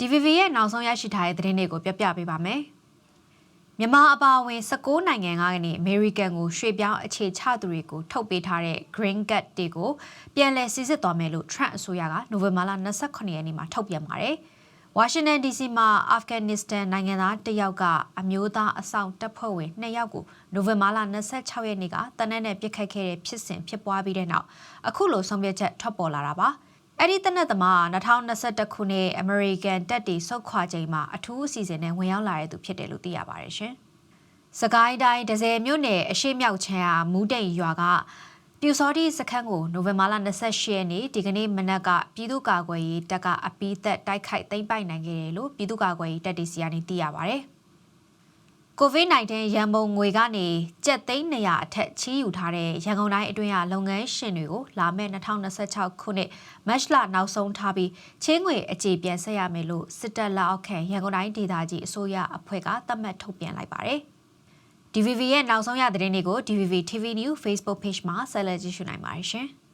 DVB ရဲ့နောက်ဆုံးရရှိထားတဲ့သတင်းတွေကိုပြပြပေးပါမယ်။မြန်မာအပါအဝင်16နိုင်ငံကကနေအမေရိကန်ကိုရွှေ့ပြောင်းအခြေချသူတွေကိုထုတ်ပေးထားတဲ့ Green Card တွေကိုပြန်လည်စစ်စစ်သွားမယ်လို့ Trump အစိုးရကနိုဝင်ဘာလ28ရက်နေ့မှာထုတ်ပြန်ပါတယ်။ Washington DC မှာ Afghanistan နိုင်ငံသားတစ်ယောက်ကအမျိုးသားအဆောင်တပ်ဖွဲ့ဝင်2ယောက်ကိုနိုဝင်ဘာလ26ရက်နေ့ကတနက်နဲ့ပြစ်ခတ်ခဲ့တဲ့ဖြစ်စဉ်ဖြစ်ပွားပြီးတဲ့နောက်အခုလိုဆုံးဖြတ်ချက်ထွက်ပေါ်လာတာပါ။ အဲ့ဒီတနက်သမား2021ခုနှစ်အမေရိကန်တပ်တွေဆုတ်ခွာချိန်မှာအထူးအစီအစဉ်နဲ့ဝင်ရောက်လာတဲ့သူဖြစ်တယ်လို့သိရပါတယ်ရှင်။စကိုင်းတိုင်းဒဇယ်မြို့နယ်အရှိမြောက်ချမ်းဟာမူးတိန်ရွာကပြူစောတိစခန်းကိုနိုဝင်ဘာလ28ရက်နေ့ဒီကနေ့မနက်ကပြည်သူ့ကာကွယ်ရေးတပ်ကအပီးသက်တိုက်ခိုက်သိမ်းပိုက်နိုင်ခဲ့တယ်လို့ပြည်သူ့ကာကွယ်ရေးတပ်တွေစီကနေသိရပါတယ်။ COVID-19 ရန်ပုံငွေကနေကျပ်သိန်း200အထက်ချီးယူထားတဲ့ရန်ကုန်တိုင်းအတွင်းကလုပ်ငန်းရှင်တွေကိုလာမယ့်2026ခုနှစ်မတ်လနောက်ဆုံးထားပြီးချင်းငွေအကြေပြန်ဆက်ရမယ်လို့စစ်တပ်လက်အောက်ခံရန်ကုန်တိုင်းဒေသကြီးအစိုးရအဖွဲ့ကသတ်မှတ်ထုတ်ပြန်လိုက်ပါတယ်။ DVB ရဲ့နောက်ဆုံးရသတင်းတွေကို DVB TV News Facebook Page မှာဆက်လက်ကြည့်ရှုနိုင်ပါတယ်ရှင်။